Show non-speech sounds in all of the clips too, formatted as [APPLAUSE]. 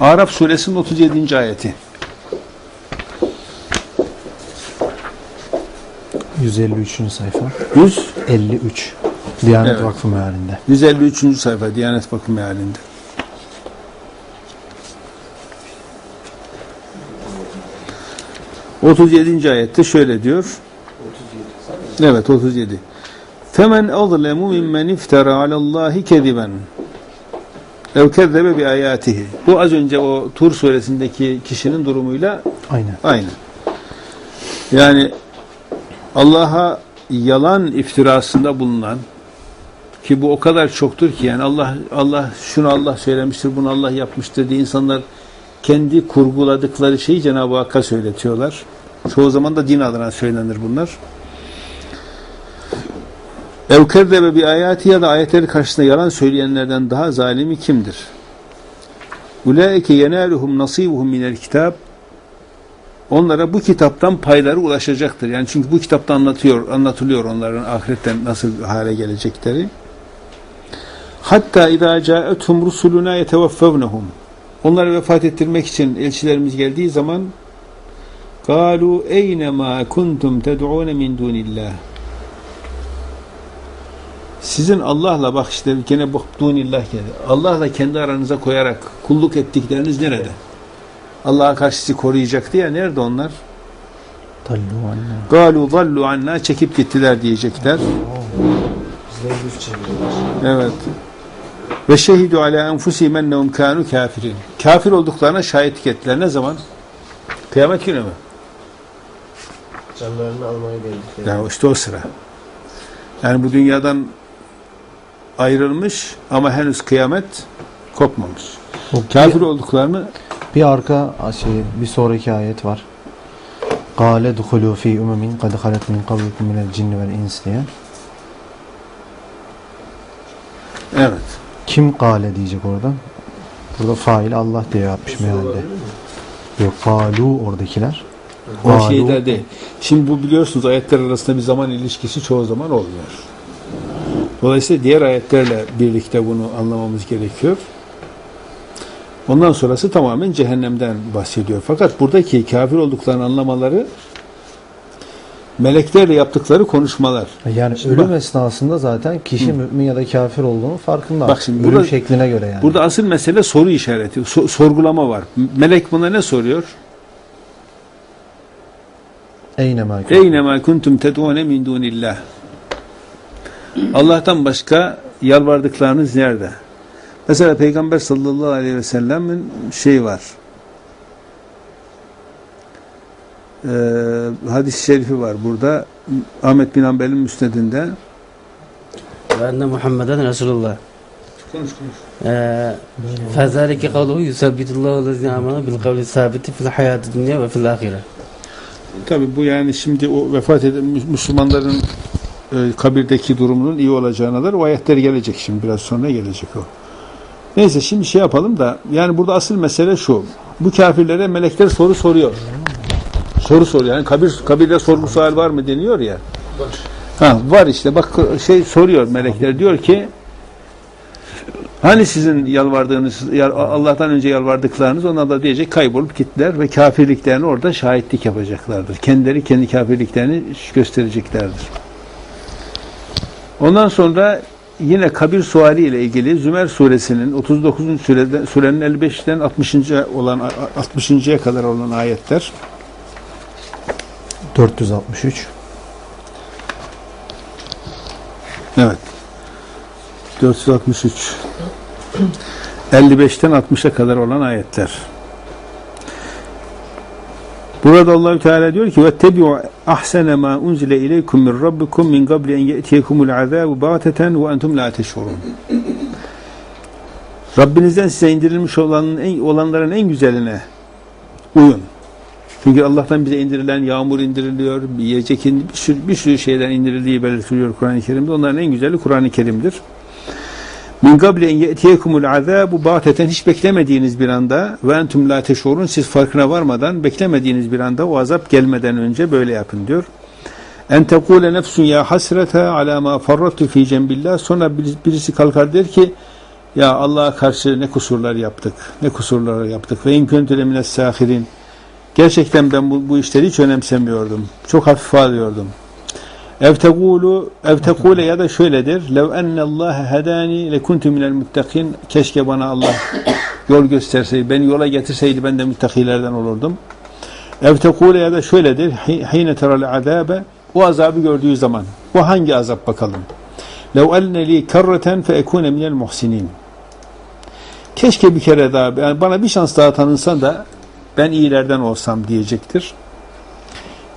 Araf suresinin 37. ayeti. 153. sayfa. 100 53. Diyanet Evet. Vakfı mealinde. 153. sayfa Diyanet Bakım Mealinde. Otuz yedinci ayette şöyle diyor. Evet 37. Femen azlemu mimmen iftara alallahi kediben. Ev kezzebe bi ayatihi. Bu az önce o Tur suresindeki kişinin durumuyla Aynen. Aynı. Yani Allah'a yalan iftirasında bulunan ki bu o kadar çoktur ki yani Allah Allah şunu Allah söylemiştir, bunu Allah yapmıştır diye insanlar kendi kurguladıkları şeyi Cenab-ı Hakk'a söyletiyorlar. Çoğu zaman da din adına söylenir bunlar. Ev kezzebe bi ya da ayetleri karşısında yalan söyleyenlerden daha zalimi kimdir? Ulaike yenaluhum nasibuhum minel kitap onlara bu kitaptan payları ulaşacaktır. Yani çünkü bu kitapta anlatıyor, anlatılıyor onların ahiretten nasıl hale gelecekleri. Hatta idâ câetum rusuluna yetevaffevnehum. Onları vefat ettirmek için elçilerimiz geldiği zaman galu eyne ma kuntum ted'ûne min dunillah. Sizin Allah'la bak işte gene bak dunillah geldi. Allah'la kendi aranıza koyarak kulluk ettikleriniz nerede? Allah'a karşı sizi koruyacaktı ya nerede onlar? Galu zallu anna çekip gittiler diyecekler. Evet. Ve şehidu ala enfusihim ennehum kanu kafirin. Kafir olduklarına şahitlik ettiler. Ne zaman? Kıyamet günü mü? Canlarını almaya geldikleri. Yani işte o sıra. Yani bu dünyadan ayrılmış ama henüz kıyamet kopmamış. Bu Kafir bir, olduklarını bir arka şey, bir sonraki ayet var. Kale duhulu fi umemin kad halet min kablikum minel cinni vel ins diye. evet. Kim kale diyecek orada? Burada fail Allah diye yapmış mealde. Yok kalu oradakiler. O şeyler değil. Şimdi bu biliyorsunuz ayetler arasında bir zaman ilişkisi çoğu zaman olmuyor. Dolayısıyla diğer ayetlerle birlikte bunu anlamamız gerekiyor. Ondan sonrası tamamen cehennemden bahsediyor. Fakat buradaki kafir olduklarını anlamaları meleklerle yaptıkları konuşmalar. Yani Şimdi ölüm bak- esnasında zaten kişi mümin ya da kafir olduğunu farkında. Bak şimdi ölüm burada- şekline göre yani. Burada asıl mesele soru işareti, so- sorgulama var. Melek buna ne soruyor? Eyne ma Eyne ma kuntum ted'une min dunillah. Allah'tan başka yalvardıklarınız nerede? Mesela Peygamber sallallahu aleyhi ve sellemin şey var. Ee, hadis-i şerifi var burada. Ahmet bin Hanbel'in müsnedinde. ve enne Muhammeden Resulullah. Konuş konuş. Kavluhu yusabbitullahu lezine amanu bil kavli sabiti fil hayatı dünya ve fil ahire. Tabi bu yani şimdi o vefat eden Mü- Müslümanların kabirdeki durumunun iyi olacağına da o ayetler gelecek şimdi biraz sonra gelecek o. Neyse şimdi şey yapalım da yani burada asıl mesele şu. Bu kafirlere melekler soru soruyor. Soru soruyor. Yani kabir kabirde sorgu sual var mı deniyor ya. Ha var işte bak şey soruyor melekler diyor ki Hani sizin yalvardığınız, yal- Allah'tan önce yalvardıklarınız onlar da diyecek kaybolup gittiler ve kafirliklerini orada şahitlik yapacaklardır. Kendileri kendi kafirliklerini göstereceklerdir. Ondan sonra yine kabir suali ile ilgili Zümer suresinin 39. surede, surenin 55'ten 60. olan 60.ya kadar olan ayetler 463. Evet. 463. 55'ten 60'a kadar olan ayetler. Burada Allahü Teala diyor ki: "Ve tebi'u ahsene ma unzile ileykum min rabbikum min qabli en ye'tiyekumul azabu baghteten ve entum la teş'urun." Rabbinizden size indirilmiş olanın en, olanların en güzeline uyun. Çünkü Allah'tan bize indirilen yağmur indiriliyor, yiyecek bir sürü, bir sürü şeyden indirildiği belirtiliyor Kur'an-ı Kerim'de. Onların en güzeli Kur'an-ı Kerim'dir. Min gable en ye'tiyekumul azabu bateten hiç beklemediğiniz bir anda ve entum la teşurun siz farkına varmadan beklemediğiniz bir anda o azap gelmeden önce böyle yapın diyor. En tekule nefsun ya hasrete ala ma farrattu fi cembillah sonra birisi- kalkar der ki Ya Allah'a karşı ne kusurlar yaptık, ne kusurlar yaptık. Ve in kuntu lemines sahirin. Gerçekten ben bu, bu işleri hiç önemsemiyordum. Çok hafife alıyordum. Ev tegulu, ev tekule ya da şöyledir. Lev enne Allah hedani le kuntu minel muttakin. Keşke bana Allah yol gösterseydi, beni yola getirseydi ben de müttakilerden olurdum. Ev tekule ya da şöyledir. Hi- Hine teral azabe. O azabı gördüğü zaman. Bu hangi azap bakalım? Lev enne li karreten fe ekune minel muhsinin. Keşke bir kere daha, yani bana bir şans daha tanınsa da ben iyilerden olsam diyecektir.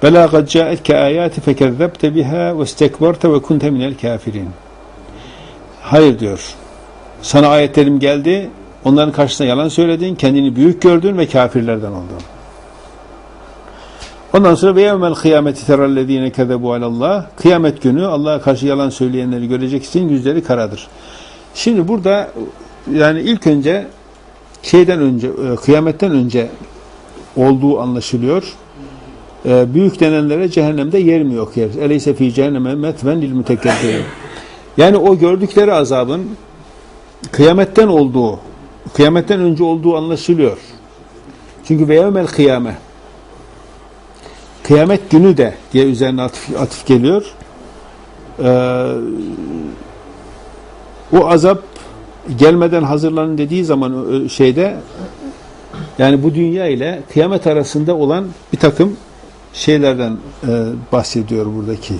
Bela kad ca'etke ayati fekezzebte biha ve istekbarte ve kunte minel kafirin. Hayır diyor. Sana ayetlerim geldi, onların karşısında yalan söyledin, kendini büyük gördün ve kafirlerden oldun. Ondan sonra ve yevmel kıyameti terellezine kezebu alallah. Kıyamet günü Allah'a karşı yalan söyleyenleri göreceksin, yüzleri karadır. Şimdi burada yani ilk önce şeyden önce, e, kıyametten önce olduğu anlaşılıyor. E, Büyük denenlere cehennemde yer mi yok yer? Eleyse fi cehenneme metven lil mütekebbirin. Yani o gördükleri azabın kıyametten olduğu, kıyametten önce olduğu anlaşılıyor. Çünkü ve kıyame kıyamet günü de diye üzerine atıf, atıf geliyor. Ee, o azap gelmeden hazırlanın dediği zaman şeyde yani bu dünya ile kıyamet arasında olan bir takım şeylerden e, bahsediyor buradaki.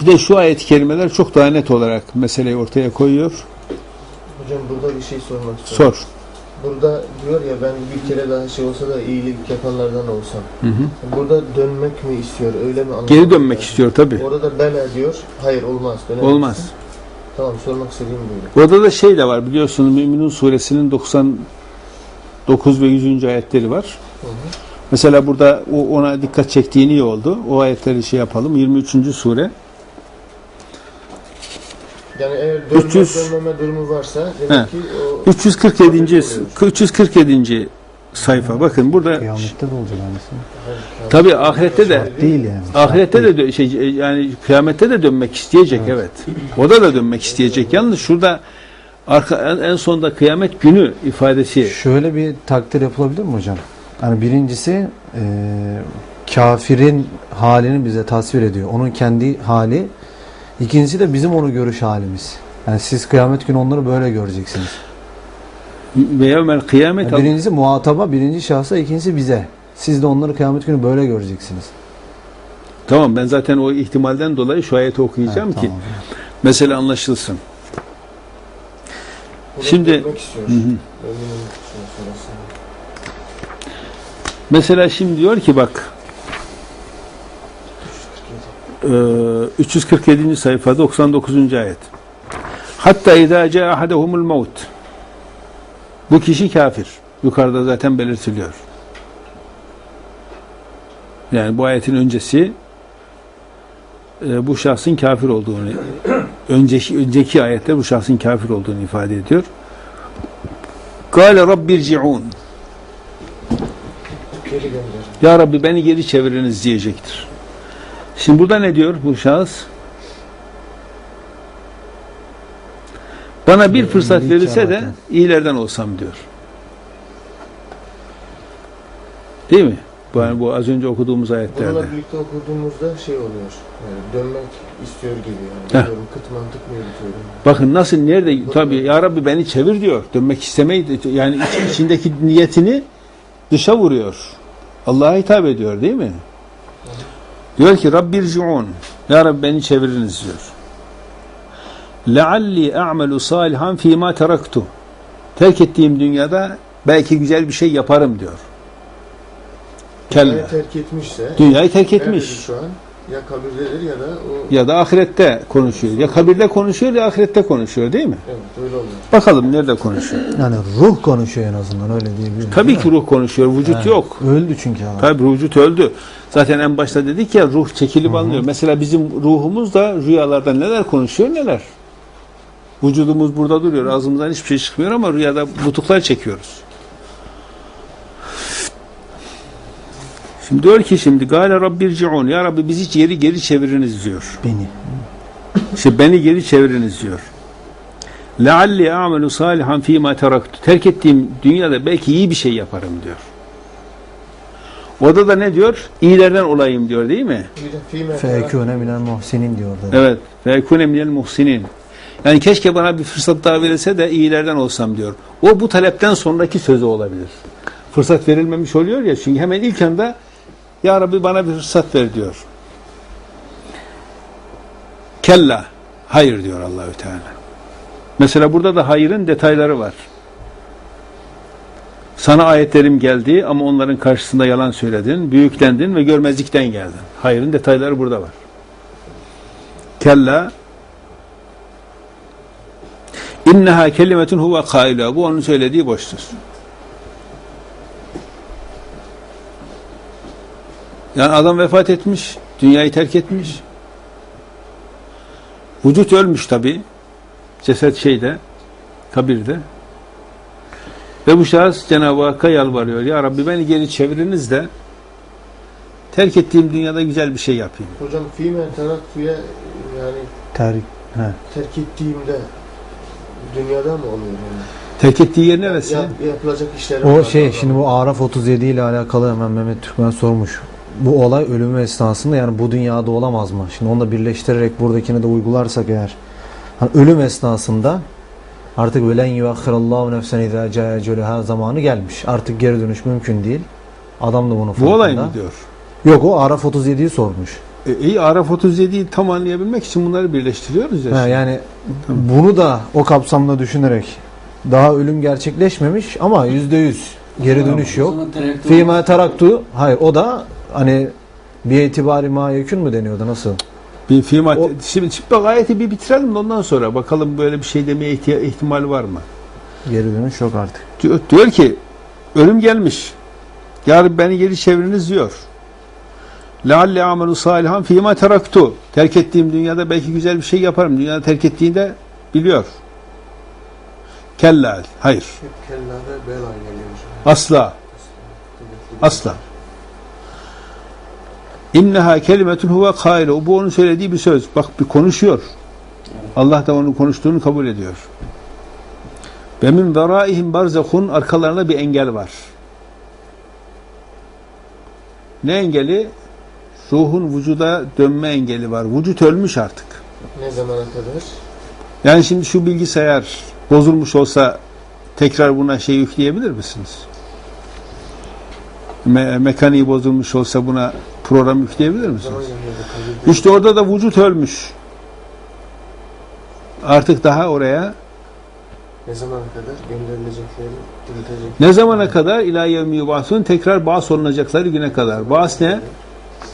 Bir de şu ayet-i kerimeler çok daha net olarak meseleyi ortaya koyuyor. Hocam burada bir şey sormak istiyorum. Sor. Burada diyor ya ben bir kere daha şey olsa da iyilik yapanlardan olsam. Burada dönmek mi istiyor öyle mi anlamadım? Geri dönmek ben. istiyor tabi. Orada da bela diyor. Hayır olmaz. dönemezsin. Olmaz. Tamam sormak istediğim buydu. Orada da şey de var biliyorsunuz Müminun suresinin 99 ve 100. ayetleri var. Hı hı. Mesela burada o ona dikkat çektiğin iyi oldu. O ayetleri şey yapalım. 23. sure. Yani eğer dönme 300 dönmeme durumu varsa demek He. ki o 347. 347. sayfa. Bakın burada Kıyamette de olacak aynısı. tabi ahirette de Değil yani. ahirette de şey yani kıyamette de dönmek isteyecek evet. O da da dönmek isteyecek. Yalnız şurada arka en, en sonda kıyamet günü ifadesi Şöyle bir takdir yapılabilir mi hocam? Yani birincisi e, kafirin halini bize tasvir ediyor. Onun kendi hali. İkincisi de bizim onu görüş halimiz. Yani siz kıyamet günü onları böyle göreceksiniz. ve yevmel kıyamet Yani birincisi muhataba, birinci şahsa, ikincisi bize. Siz de onları kıyamet günü böyle göreceksiniz. Tamam ben zaten o ihtimalden dolayı şu ayeti okuyacağım Ha, ki tamam. mesele anlaşılsın. burada Şimdi- hı. Mesela şimdi diyor ki bak e, 347. sayfa 99. ayet. Hatta idâ câ ahadehumul maut. Bu kişi kafir. Yukarıda zaten belirtiliyor. Yani bu ayetin öncesi e, bu şahsın kafir olduğunu [COUGHS] önceki önceki ayette bu şahsın kafir olduğunu ifade ediyor. Kâle rabbirci'ûn Geri gönder. Ya Rabbi beni geri çeviriniz diyecektir. Şimdi burada ne diyor bu şahıs? Bana bir fırsat İyilik verilse de iyilerden olsam diyor. Değil mi? Bu, yani bu az önce okuduğumuz ayetlerde. Bununla birlikte okuduğumuzda şey oluyor. Yani dönmek istiyor gibi yani. Bilmiyorum, kıt mantık mı yürütüyorum? Bakın nasıl nerede tabi ya Rabbi beni çevir diyor. Dönmek istemeyi yani iç- içindeki niyetini dışa vuruyor. Allah'a hitap ediyor değil mi? Diyor ki Rabbirci'un Ya Rabbi beni çeviriniz diyor. Lealli a'melu salihan fîmâ teraktu. Terk ettiğim dünyada belki güzel bir şey yaparım diyor. Dünyayı terk etmişse Dünyayı terk etmiş. şu an? Ya kabirdedir ya da o Ya da ahirette konuşuyor. Ya kabirde konuşuyor ya ahirette konuşuyor değil mi? evet öyle oluyor. Bakalım nerede konuşuyor. Yani ruh konuşuyor en azından öyle diyebilirim. Tabii ki ruh konuşuyor, vücut Evet. yok. Öldü çünkü abi. Tabii vücut öldü. Zaten en başta dedik ya ruh çekilip alınıyor. Mesela bizim ruhumuz da rüyalarda neler konuşuyor neler. Vücudumuz burada duruyor. Ağzımızdan hiçbir şey çıkmıyor ama rüyada butuklar çekiyoruz. Şimdi diyor ki şimdi Gale Rabbirci'un Ya Rabbi bizi geri geri çeviriniz diyor. Beni. İşte beni geri çeviriniz diyor. lealli amelu salihan fîmâ teraktu. Terk ettiğim dünyada belki iyi bir şey yaparım diyor. Orada da ne diyor? İyilerden olayım diyor değil mi? Fekûne minel muhsinin diyor orada. Evet. Ve ekune minel muhsinin. Yani keşke bana bir fırsat daha verilse de iyilerden olsam diyor. O bu talepten sonraki sözü olabilir. Fırsat verilmemiş oluyor ya çünkü hemen ilk anda Ya Rabbi bana bir fırsat ver diyor. Kella. Hayır diyor Allahü Teala. Mesela burada da hayırın detayları var. Sana ayetlerim geldi ama onların karşısında yalan söyledin, büyüklendin ve görmezlikten geldin. Hayırın detayları burada var. Kella inneha kelimetun huve kailuha. Bu onun söylediği boş. Yani adam vefat etmiş, dünyayı terk etmiş. Vücut ölmüş tabi. Ceset şeyde, kabirde. Ve bu şahıs Cenab-ı Hakk'a yalvarıyor. Ya Rabbi beni geri çeviriniz de terk ettiğim dünyada güzel bir şey yapayım. Hocam fîme teraktuya yani Terk. He. terk ettiğimde dünyada mı oluyor yani? Terk ettiği yer neresi? Yap, yapılacak işler O şey şimdi bu Araf 37 ile alakalı hemen Mehmet Türkmen sormuş. Bu olay ölümü esnasında yani bu dünyada olamaz mı? Şimdi onu da birleştirerek buradakini de uygularsak eğer. Hani ölüm esnasında artık velen yuakhirallahu nefsen izâ câe eceleha zamanı gelmiş. Artık geri dönüş mümkün değil. Adam da bunun farkında. Bu olay mı diyor? Yok o Araf 37'yi sormuş. E, iyi Araf 37'yi tam anlayabilmek için bunları birleştiriyoruz ya. Şimdi. yani bunu da o kapsamda düşünerek daha ölüm gerçekleşmemiş ama yüzde yüz geri dönüş yok. Fîmâ taraktu. Hayır o da hani bir itibari ma yekün mü deniyordu nasıl? bir film O- şimdi, bak ayeti bir bitirelim de ondan sonra bakalım böyle bir şey demeye ihtimal var mı? Geri dönüş yok artık. Diyor, diyor ki ölüm gelmiş. Yarın beni geri çeviriniz diyor. Lealli amelu salihan fîmâ teraktu. Terk ettiğim dünyada belki güzel bir şey yaparım. Dünyada terk ettiğinde biliyor. Kella. Hayır. Kella ve bela geliyor. Asla. Asla. İnneha kelimetun huve kailu. Bu onun söylediği bir söz. Bak bir konuşuyor. Allah da onun konuştuğunu kabul ediyor. Ve min veraihim barzahun arkalarında bir engel var. Ne engeli? Ruhun vücuda dönme engeli var. Vücut ölmüş artık. Ne zamana kadar? Yani şimdi şu bilgisayar bozulmuş olsa tekrar buna şey yükleyebilir misiniz? Me- mekaniği bozulmuş olsa buna program yükleyebilir misiniz? İşte orada da vücut ölmüş. Artık daha oraya Ne zamana kadar gönderilecekleri, diriltecekleri. ne zamana kadar ilahi yevmi yub'asun tekrar bağış olunacakları güne kadar. Bağış ne?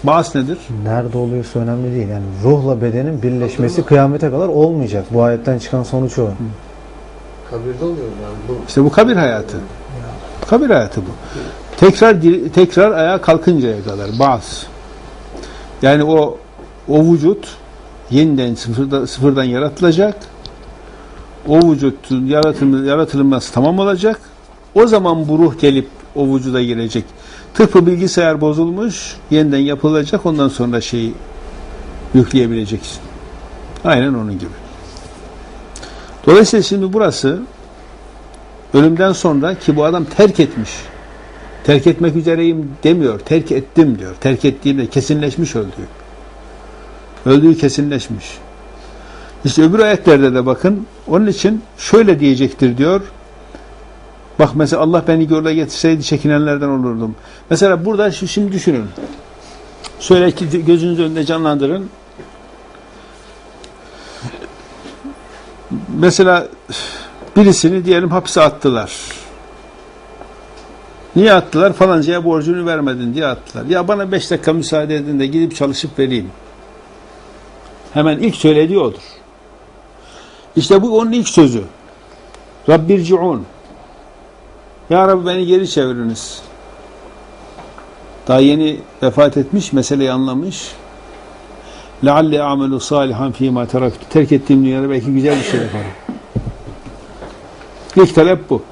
Bağış nedir? Nerede oluyorsa önemli değil. Yani ruhla bedenin birleşmesi kıyamete kadar olmayacak. Bu ayetten çıkan sonuç o. Kabirde oluyor yani. Bu İşte bu kabir hayatı. Kabir hayatı bu. Tekrar tekrar ayağa kalkıncaya kadar bağış. Yani o o vücut yeniden sıfırda, sıfırdan yaratılacak. O vücutun yaratım, yaratılması tamam olacak. O zaman bu ruh gelip o vücuda girecek. Tıpkı bilgisayar bozulmuş, yeniden yapılacak. Ondan sonra şeyi yükleyebileceksin. Aynen onun gibi. Dolayısıyla şimdi burası ölümden sonra ki bu adam terk etmiş. Terk etmek üzereyim demiyor. Terk ettim diyor. Terk ettiğinde kesinleşmiş öldüğü. Öldüğü kesinleşmiş. İşte öbür ayetlerde de bakın onun için şöyle diyecektir diyor. Bak mesela Allah beni göle getirseydi çekinenlerden olurdum. Mesela burada şu şimdi düşünün. Şöyle gözünüz önünde canlandırın. Mesela birisini diyelim hapse attılar. Niye attılar? Falancaya borcunu vermedin diye attılar. Ya bana beş dakika müsaade edin de gidip çalışıp vereyim. Hemen ilk söylediği odur. İşte bu onun ilk sözü. Rabbirciun. Ya Rabbi beni geri çeviriniz. Daha yeni vefat etmiş, meseleyi anlamış. Lealli amelu salihan fîmâ teraktu. Terk ettiğim dünyada belki güzel bir şey yaparım. İlk talep bu.